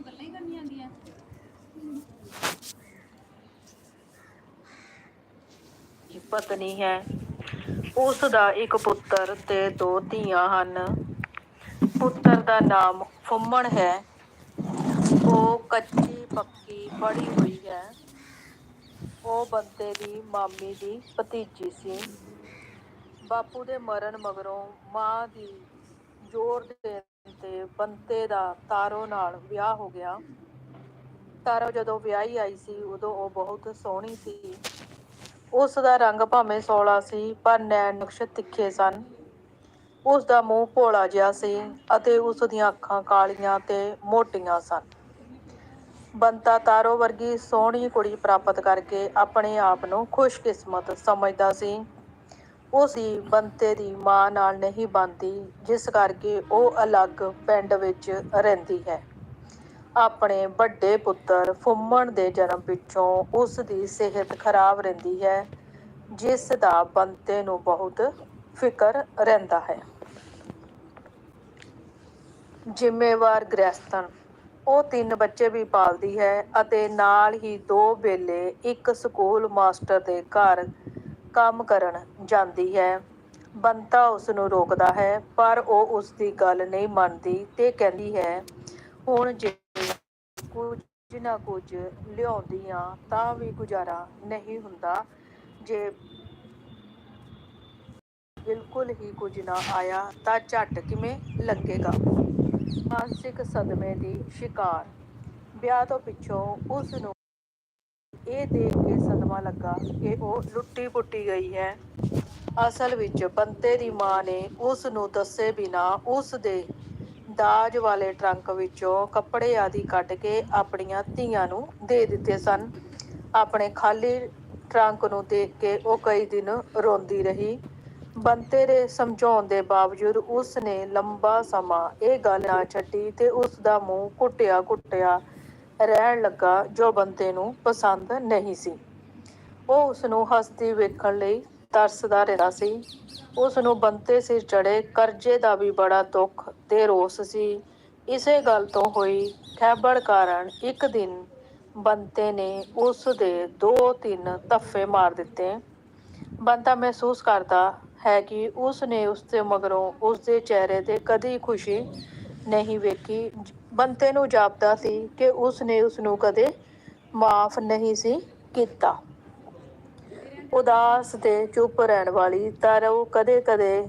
ਤੁਹਾਨੂੰ ਗੱਲਾਂ ਹੀ ਕਰਨੀਆਂ ਆਉਂਦੀਆਂ। ਪਤਨੀ ਹੈ। ਉਸ ਦਾ ਇੱਕ ਪੁੱਤਰ ਤੇ ਦੋ ਧੀਆਂ ਹਨ। ਪੁੱਤਰ ਦਾ ਨਾਮ ਫੁੰਮਣ ਹੈ। ਉਹ ਕੱਚੀ ਪੱਕੀ ਪੜ੍ਹੀ ਹੋਈ ਹੈ। ਉਹ ਬੰਦੇ ਦੀ ਮਾਮੀ ਦੀ ਭਤੀਜੀ ਸੀ। ਬਾਪੂ ਦੇ ਮਰਨ ਮਗਰੋਂ ਮਾਂ ਦੀ ਜ਼ੋਰ ਦੇ ਤੇ ਬੰਤੇ ਦਾ ਤਾਰੋ ਨਾਲ ਵਿਆਹ ਹੋ ਗਿਆ। ਤਾਰੋ ਜਦੋਂ ਵਿਆਹੀ ਆਈ ਸੀ, ਉਦੋਂ ਉਹ ਬਹੁਤ ਸੋਹਣੀ ਸੀ। ਉਸ ਦਾ ਰੰਗ ਭਾਵੇਂ ਸੋਲਾ ਸੀ, ਪਰ ਨੈਣ ਨਕਸ਼ ਤਿੱਖੇ ਸਨ। ਉਸ ਦਾ ਮੂੰਹ ਭੋਲਾ ਜਿਹਾ ਸੀ ਅਤੇ ਉਸ ਦੀਆਂ ਅੱਖਾਂ ਕਾਲੀਆਂ ਤੇ ਮੋਟੀਆਂ ਸਨ। ਬੰਤਾ ਤਾਰੋ ਵਰਗੀ ਸੋਹਣੀ ਕੁੜੀ ਪ੍ਰਾਪਤ ਕਰਕੇ ਆਪਣੇ ਆਪ ਨੂੰ ਖੁਸ਼ਕਿਸਮਤ ਸਮਝਦਾ ਸੀ। ਉਸ ਦੀ ਬੰਤੇ ਦੀ ਮਾਂ ਨਾਲ ਨਹੀਂ ਬਣਦੀ, ਜਿਸ ਕਰਕੇ ਉਹ ਅਲੱਗ ਪਿੰਡ ਵਿੱਚ ਰਹਿੰਦੀ ਹੈ। ਆਪਣੇ ਵੱਡੇ ਪੁੱਤਰ ਫੁੰਮਣ ਦੇ ਜਨਮ ਪਿੱਛੋਂ ਉਸ ਦੀ ਸਿਹਤ ਖਰਾਬ ਰਹਿੰਦੀ ਹੈ, ਜਿਸ ਦਾ ਬੰਤੇ ਨੂੰ ਬਹੁਤ ਫਿਕਰ ਰਹਿੰਦਾ ਹੈ। ਜ਼ਿੰਮੇਵਾਰ ਗ੍ਰਸਤਨ ਉਹ ਤਿੰਨ ਬੱਚੇ ਵੀ ਪਾਲਦੀ ਹੈ ਅਤੇ ਨਾਲ ਹੀ ਦੋ ਵੇਲੇ ਇੱਕ ਸਕੂਲ ਮਾਸਟਰ ਦੇ ਘਰ ਕੰਮ ਕਰਨ ਜਾਂਦੀ ਹੈ। ਬੰਤਾ ਉਸ ਨੂੰ ਰੋਕਦਾ ਹੈ, ਪਰ ਉਹ ਉਸ ਦੀ ਗੱਲ ਨਹੀਂ ਮੰਨਦੀ ਤੇ ਕਹਿੰਦੀ ਹੈ, ਹੁਣ ਜੇ ਕੁਝ ਨਾ ਕੁਝ ਲਿਆਉਂਦੀਆਂ ਤਾਂ ਵੀ ਗੁਜ਼ਾਰਾ ਨਹੀਂ ਹੁੰਦਾ। ਜੇ ਬਿਲਕੁਲ ਹੀ ਕੁਝ ਨਾ ਆਇਆ ਤਾਂ ਝੱਟ ਕਿਵੇਂ ਲੱਗੇਗਾ? ਮਾਨਸਿਕ ਸਦਮੇ ਦੀ ਸ਼ਿਕਾਰ। ਵਿਆਹ ਤੋਂ ਪਿੱਛੋਂ ਉਸ ਨੂੰ ਇਹ ਦੇਖ ਕੇ ਸਦਮਾ ਲੱਗਾ ਕਿ ਉਹ ਲੁੱਟੀ ਪੁੱਟੀ ਗਈ ਹੈ। ਅਸਲ ਵਿੱਚ ਬੰਤੇ ਦੀ ਮਾਂ ਨੇ ਉਸ ਨੂੰ ਦੱਸੇ ਬਿਨਾ ਉਸ ਦੇ ਦਾਜ ਵਾਲੇ ਟਰੰਕ ਵਿੱਚੋਂ ਕੱਪੜੇ ਆਦਿ ਕੱਢ ਕੇ ਆਪਣੀਆਂ ਧੀਆਂ ਨੂੰ ਦੇ ਦਿੱਤੇ ਸਨ। ਆਪਣੇ ਖਾਲੀ ਟਰੰਕ ਨੂੰ ਦੇਖ ਕੇ ਉਹ ਕਈ ਦਿਨ ਰੋਂਦੀ ਰਹੀ। ਬੰਤੇ ਦੇ ਸਮਝਾਉਣ ਦੇ ਬਾਵਜੂਦ ਉਸ ਨੇ ਲੰਬਾ ਸਮਾਂ ਇਹ ਗੱਲ ਨਾ ਛੱਡੀ ਤੇ ਉਸ ਦਾ ਮੂੰਹ ਕੁੱਟਿਆ ਕੁੱਟਿਆ ਰਹਿਣ ਲੱਗਾ ਜੋ ਬੰਤੇ ਨੂੰ ਪਸੰਦ ਨਹੀਂ ਸੀ। ਉਹ ਉਸ ਨੂੰ ਹੱਸਦੀ ਵੇਖਣ ਲਈ ਤਰਸਦਾ ਰਹਿੰਦਾ ਸੀ। ਉਸ ਨੂੰ ਬੰਤੇ ਸਿਰ ਚੜੇ ਕਰਜ਼ੇ ਦਾ ਵੀ ਬੜਾ ਦੁੱਖ ਤੇ ਰੋਸ ਸੀ। ਇਸੇ ਗੱਲ ਤੋਂ ਹੋਈ ਖੈਬੜ ਕਾਰਨ ਇੱਕ ਦਿਨ ਬੰਤੇ ਨੇ ਉਸ ਦੇ ਦੋ ਤਿੰਨ ਧੱਫੇ ਮਾਰ ਦਿੱਤੇ। ਬੰਤਾ ਮਹਿਸੂਸ ਕਰਦਾ ਹੈ ਕਿ ਉਸ ਨੇ ਉਸ ਦੇ ਮਗਰੋਂ ਉਸ ਦੇ ਚਿਹਰੇ ਤੇ ਕਦੀ ਖੁਸ਼ੀ ਨਹੀਂ ਵੇਖੀ। ਬੰਤੇ ਨੂੰ ਜਾਪਦਾ ਸੀ ਕਿ ਉਸ ਨੇ ਉਸ ਨੂੰ ਕਦੇ ਮਾਫ ਨਹੀਂ ਸੀ ਕੀਤਾ। ਉਦਾਸ ਤੇ ਚੁੱਪ ਰਹਿਣ ਵਾਲੀ ਤਾਰੋ ਕਦੇ-ਕਦੇ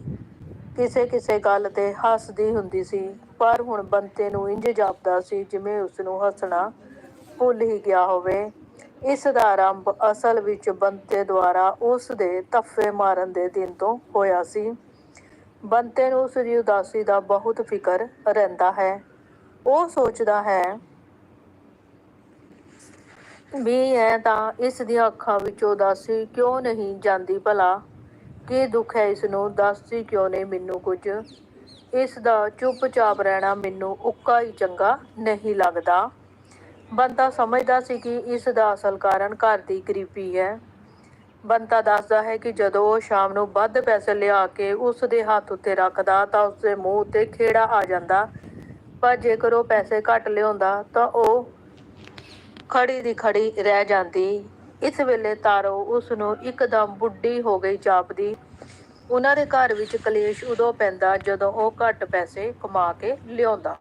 ਕਿਸੇ ਕਿਸੇ ਗੱਲ ਤੇ ਹੱਸਦੀ ਹੁੰਦੀ ਸੀ, ਪਰ ਹੁਣ ਬੰਤੇ ਨੂੰ ਇੰਜ ਜਾਪਦਾ ਸੀ ਜਿਵੇਂ ਉਸ ਨੂੰ ਹੱਸਣਾ ਭੁੱਲ ਹੀ ਗਿਆ ਹੋਵੇ। ਇਸ ਦਾ ਆਰੰਭ ਅਸਲ ਵਿੱਚ ਬੰਤੇ ਦੁਆਰਾ ਉਸ ਦੇ ਧੱਫੇ ਮਾਰਨ ਦੇ ਦਿਨ ਤੋਂ ਹੋਇਆ ਸੀ। ਬੰਤੇ ਨੂੰ ਉਸ ਦੀ ਉਦਾਸੀ ਦਾ ਬਹੁਤ ਫਿਕਰ ਰਹਿੰਦਾ ਹੈ। ਉਹ ਸੋਚਦਾ ਹੈ ਵੀ ਹੈ ਤਾਂ ਇਸ ਦੀਆਂ ਅੱਖਾਂ ਵਿੱਚੋਂ ਉਦਾਸੀ ਕਿਉਂ ਨਹੀਂ ਜਾਂਦੀ ਭਲਾ? ਕੀ ਦੁੱਖ ਹੈ ਇਸ ਨੂੰ ਦੱਸਦੀ ਕਿਉਂ ਨਹੀਂ ਮੈਨੂੰ ਕੁਝ? ਇਸ ਦਾ ਚੁੱਪਚਾਪ ਰਹਿਣਾ ਮੈਨੂੰ ਉੱਕਾ ਹੀ ਚੰਗਾ ਨਹੀਂ ਲੱਗਦਾ। ਬੰਤਾ ਸਮਝਦਾ ਸੀ ਕਿ ਇਸ ਦਾ ਅਸਲ ਕਾਰਨ ਘਰ ਦੀ ਗਰੀਬੀ ਹੈ। ਬੰਤਾ ਦੱਸਦਾ ਹੈ ਕਿ ਜਦੋਂ ਉਹ ਸ਼ਾਮ ਨੂੰ ਵੱਧ ਪੈਸੇ ਲਿਆ ਕੇ ਉਸ ਦੇ ਹੱਥ ਉੱਤੇ ਰੱਖਦਾ ਤਾਂ ਉਸ ਦੇ ਮੂੰਹ ਉੱਤੇ ਖੇੜਾ ਆ ਜਾਂਦਾ ਪਰ ਜੇਕਰ ਉਹ ਪੈਸੇ ਘੱਟ ਲਿਆਉਂਦਾ ਤਾਂ ਉਹ ਖੜੀ ਦੀ ਖੜੀ ਰਹਿ ਜਾਂਦੀ। ਇਸ ਵੇਲੇ ਤਾਰੋ ਉਸ ਨੂੰ ਇੱਕਦਮ ਬੁੱਢੀ ਹੋ ਗਈ ਜਾਪਦੀ। ਉਹਨਾਂ ਦੇ ਘਰ ਵਿੱਚ ਕਲੇਸ਼ ਉਦੋਂ ਪੈਂਦਾ ਜਦੋਂ ਉਹ ਘੱਟ ਪੈਸੇ ਕਮਾ ਕੇ ਲਿਆਉਂਦਾ।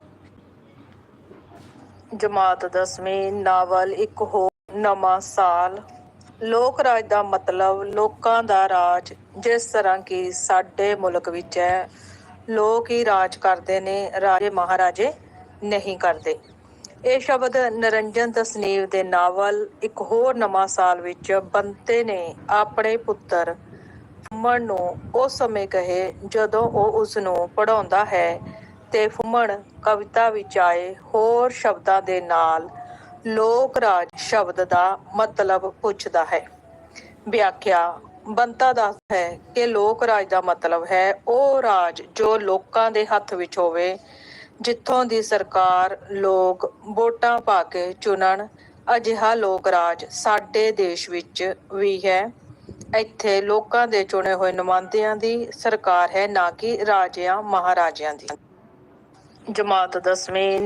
ਜਮਾਤ ਦਸਵੀਂ, ਨਾਵਲ ਇੱਕ ਹੋਰ ਨਵਾਂ ਸਾਲ। ਲੋਕ ਰਾਜ ਦਾ ਮਤਲਬ ਲੋਕਾਂ ਦਾ ਰਾਜ, ਜਿਸ ਤਰ੍ਹਾਂ ਕਿ ਸਾਡੇ ਮੁਲਕ ਵਿੱਚ ਹੈ। ਲੋਕ ਹੀ ਰਾਜ ਕਰਦੇ ਨੇ, ਰਾਜੇ ਮਹਾਰਾਜੇ ਨਹੀਂ ਕਰਦੇ। ਇਹ ਸ਼ਬਦ ਨਰਿੰਜਨ ਤਸਨੀਵ ਦੇ ਨਾਵਲ ਇੱਕ ਹੋਰ ਨਵਾਂ ਸਾਲ ਵਿੱਚ ਬੰਤੇ ਨੇ ਆਪਣੇ ਪੁੱਤਰ ਫੁੰਮਣ ਨੂੰ ਉਸ ਸਮੇਂ ਕਹੇ ਜਦੋਂ ਉਹ ਉਸ ਨੂੰ ਪੜਾਉਂਦਾ ਹੈ ਤੇ ਫੁੰਮਣ ਕਵਿਤਾ ਵਿੱਚ ਆਏ ਹੋਰ ਸ਼ਬਦਾਂ ਦੇ ਨਾਲ ਲੋਕ ਰਾਜ ਸ਼ਬਦ ਦਾ ਮਤਲਬ ਪੁੱਛਦਾ ਹੈ। ਵਿਆਖਿਆ ਬੰਤਾ ਦਾ ਹੈ ਕਿ ਲੋਕ ਰਾਜ ਦਾ ਮਤਲਬ ਹੈ ਉਹ ਰਾਜ ਜੋ ਲੋਕਾਂ ਦੇ ਹੱਥ ਵਿੱਚ ਹੋਵੇ, ਜਿੱਥੋਂ ਦੀ ਸਰਕਾਰ ਲੋਕ ਵੋਟਾਂ ਪਾ ਕੇ ਚੁਣਨ, ਅਜਿਹਾ ਲੋਕ ਰਾਜ ਸਾਡੇ ਦੇਸ਼ ਵਿੱਚ ਵੀ ਹੈ। ਇੱਥੇ ਲੋਕਾਂ ਦੇ ਚੁਣੇ ਹੋਏ ਨੁਮਾਇੰਦਿਆਂ ਦੀ ਸਰਕਾਰ ਹੈ, ਨਾ ਕਿ ਰਾਜਿਆਂ, ਮਹਾਰਾਜਿਆਂ ਦੀ। ਜਮਾਤ 10ਵੀਂ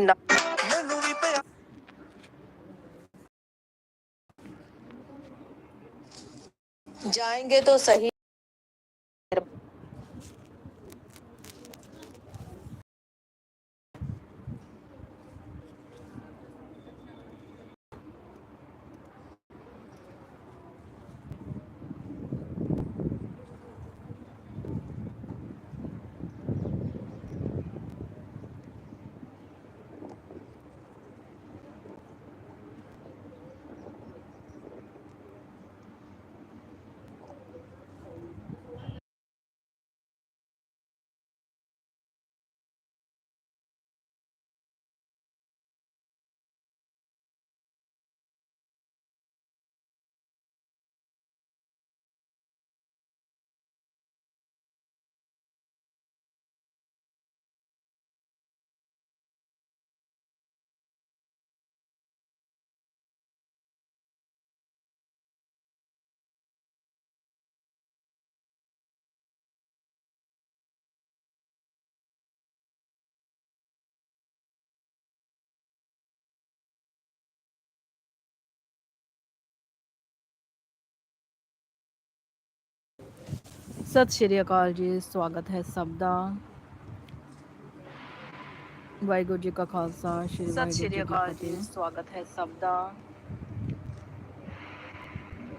जाएंगे तो सही ਸਤਿ ਸ਼੍ਰੀ ਅਕਾਲ ਜੀ ਸਵਾਗਤ ਹੈ ਸਭ ਦਾ। ਵਾਹਿਗੁਰੂ ਜੀ ਕਾ ਖਾਲਸਾ ਸ਼੍ਰੀ ਸਤਿ ਸ਼੍ਰੀ ਅਕਾਲ ਜੀ ਸਵਾਗਤ ਹੈ ਸਭ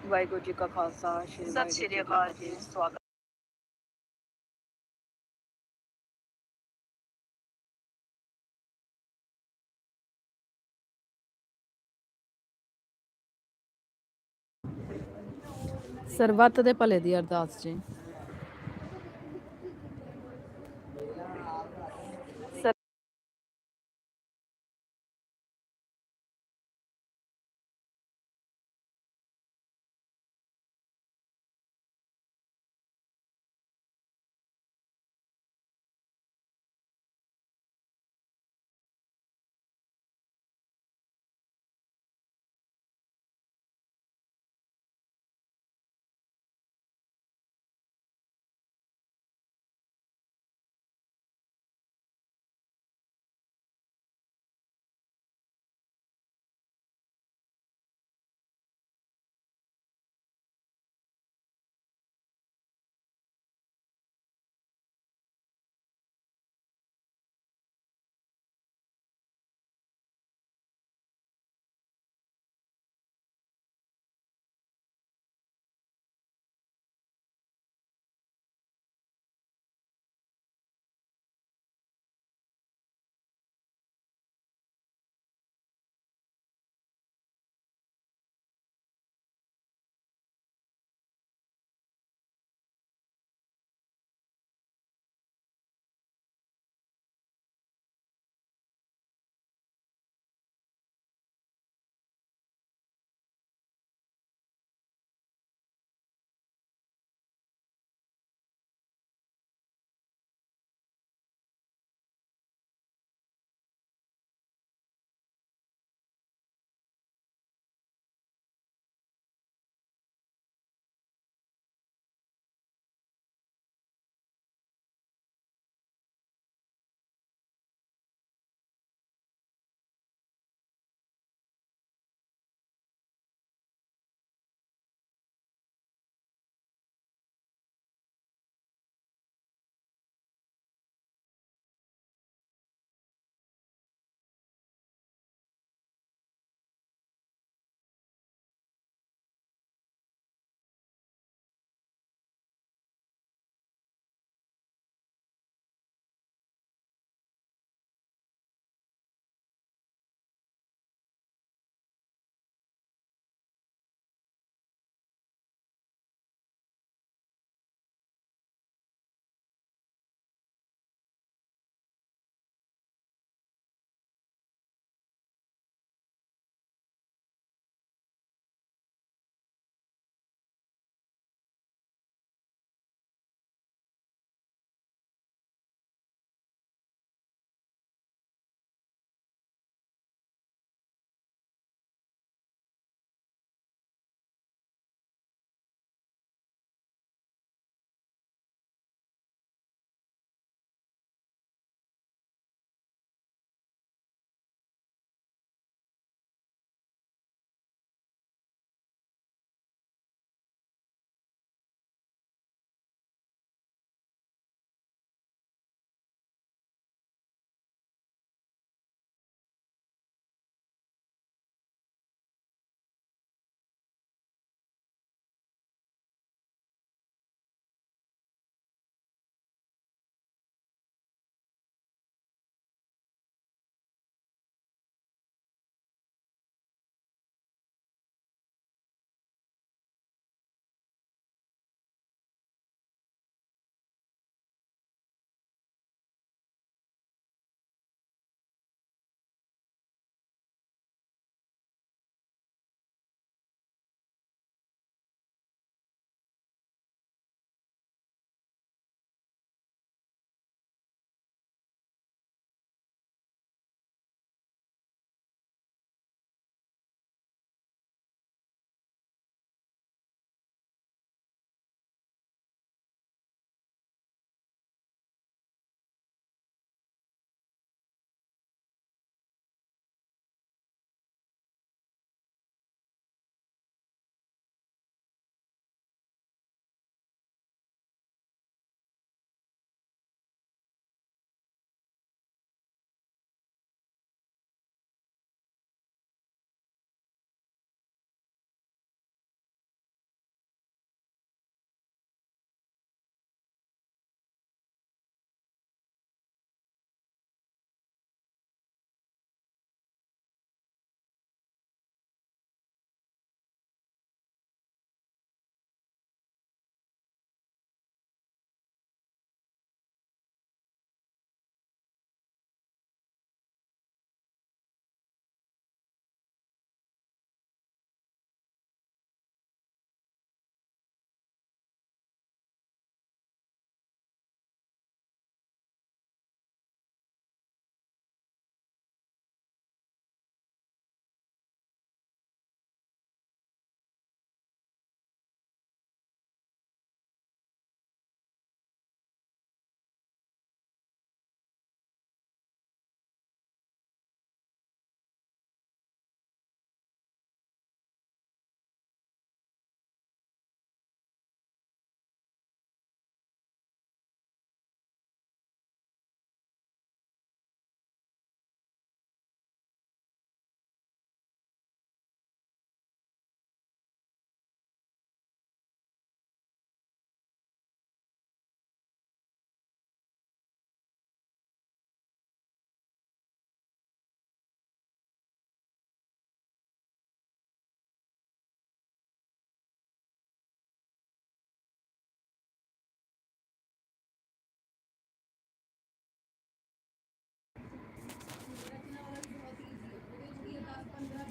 ਵਾਹਿਗੁਰੂ ਜੀ ਕਾ ਖਾਲਸਾ ਸ਼੍ਰੀ ਸਤਿ ਸ਼੍ਰੀ ਅਕਾਲ ਜੀ ਸਵਾਗਤ ਸਰਬੱਤ ਦੇ ਭਲੇ ਦੀ ਅਰਦਾਸ ਜੀ।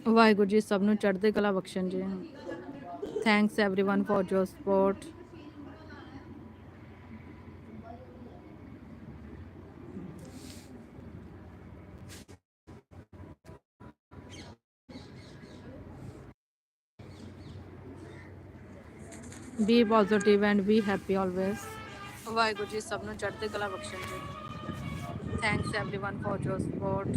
ਵਾਹਿਗੁਰੂ ਜੀ ਸਭ ਨੂੰ ਚੜ੍ਹਦੇ ਕਲਾ ਬਖਸ਼ਣ ਜੀ। Thanks everyone for your support be positive and be happy always Waheguru ji ਸਭ ਨੂੰ ਚੜ੍ਹਦੇ ਕਲਾ ਬਖਸ਼ਣ ਜੀ। Thanks everyone for your support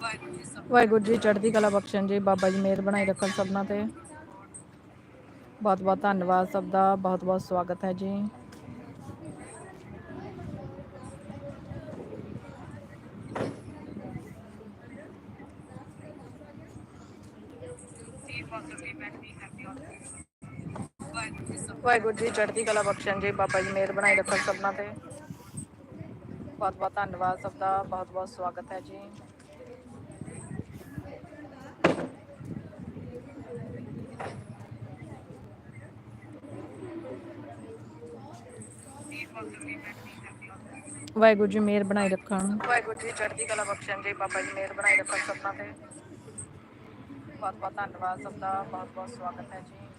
Waheguru ji Waheguru ji ਚੜ੍ਹਦੀ ਕਲਾ ਬਖਸ਼ਣ ਜੀ, ਬਾਬਾ ਜੀ ਮਿਹਰ ਬਣਾਈ ਰੱਖਣ ਸਭਨਾਂ ਤੇ। ਬਹੁਤ ਬਹੁਤ ਧੰਨਵਾਦ ਸਭ ਦਾ ਬਹੁਤ ਬਹੁਤ ਸਵਾਗਤ ਹੈ ਜੀ। ਵਾਹਿਗੁਰੂ ਜੀ, ਚੜ੍ਹਦੀ ਕਲਾ ਬਖਸ਼ਣ ਜੀ, ਬਾਬਾ ਜੀ ਮਿਹਰ ਬਣਾਈ ਰੱਖਣ ਸਭਨਾਂ ਤੇ। ਬਹੁਤ ਬਹੁਤ ਧੰਨਵਾਦ ਸਭ ਦਾ, ਬਹੁਤ ਬਹੁਤ ਸਵਾਗਤ ਹੈ ਜੀ। ਵਾਹਿਗੁਰੂ ਜੀ, ਮਿਹਰ ਬਣਾਈ ਰੱਖਣ। ਵਾਹਿਗੁਰੂ ਜੀ, ਚੜ੍ਹਦੀ ਕਲਾ ਬਖਸ਼ਣ ਜੀ, ਬਾਬਾ ਜੀ ਮਿਹਰ ਬਣਾਈ ਰੱਖਣ ਸਭਨਾਂ ਤੇ। ਬਹੁਤ ਬਹੁਤ ਧੰਨਵਾਦ ਸਭ ਦਾ, ਬਹੁਤ ਬਹੁਤ ਸਵਾਗਤ ਹੈ ਜੀ।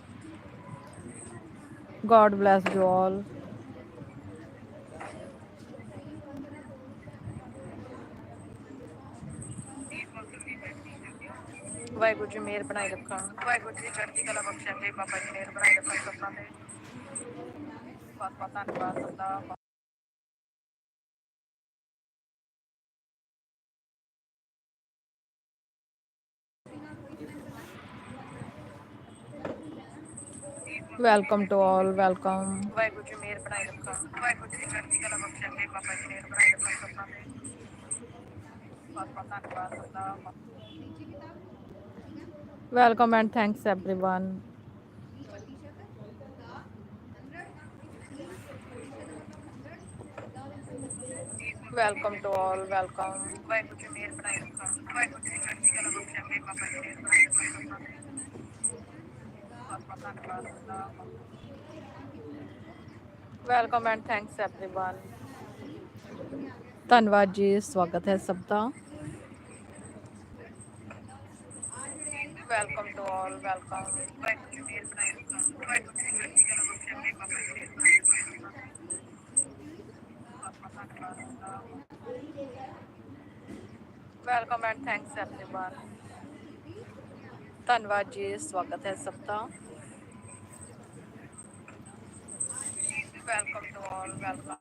God bless you all. Waheguru ji ਮਿਹਰ ਬਣਾਈ ਰੱਖਣ ਵਾਹਿਗੁਰੂ ਜੀ ਚੜ੍ਹਦੀ ਕਲਾ ਬਖਸ਼ਣ ਜੀ ਬਾਬਾ ਜੀ ਮਿਹਰ ਬਣਾਈ ਰੱਖਣ ਸਭਨਾਂ ਤੇ ਬਹੁਤ ਬਹੁਤ ਧੰਨਵਾਦ ਸਭ welcome to all welcome Waheguru ji ਮਿਹਰ ਬਣਾਈ ਰੱਖਣ ਵਾਹਿਗੁਰੂ ਜੀ ਚੜ੍ਹਦੀ ਕਲਾ ਬਖਸ਼ਣ ਜੀ ਬਾਬਾ ਜੀ ਮਿਹਰ ਬਣਾਈ ਰੱਖਣ ਸਭਨਾਂ ਤੇ ਬਹੁਤ ਬਹੁਤ ਧੰਨਵਾਦ ਸਭ ਦਾ welcome and thanks everyone welcome to all welcome Waheguru ji ਮਿਹਰ ਬਣਾਈ ਰੱਖਣ ਵਾਹਿਗੁਰੂ ਜੀ ਚੜ੍ਹਦੀ ਕਲਾ ਬਖਸ਼ਣ ਜੀ ਬਾਬਾ ਜੀ ਮਿਹਰ ਬਣਾਈ ਰੱਖਣ ਸਭਨਾਂ ਤੇ ਬਹੁਤ ਬਹੁਤ ਧੰਨਵਾਦ ਸਭ ਦਾ ਵੈਲਕਮ ਐਂਡ ਥੈਂਕਸ एवरीवन ਧੰਨਵਾਦ ਜੀ ਸਵਾਗਤ ਹੈ ਸਭ ਦਾ welcome to all welcome Waheguru ji ਮਿਹਰ ਬਣਾਈ ਰੱਖਣ ਵਾਹਿਗੁਰੂ ਜੀ ਚੜ੍ਹਦੀ ਕਲਾ ਬਖਸ਼ਣ ਜੀ ਬਾਬਾ ਜੀ ਮਿਹਰ ਬਣਾਈ ਰੱਖਣ ਸਭਨਾਂ ਤੇ ਬਹੁਤ ਬਹੁਤ ਧੰਨਵਾਦ ਸਭ ਦਾ ਵੈਲਕਮ ਐਂਡ ਥੈਂਕਸ एवरीवन ਧੰਨਵਾਦ ਜੀ ਸਵਾਗਤ ਹੈ ਸਭ ਦਾ welcome to all. Welcome.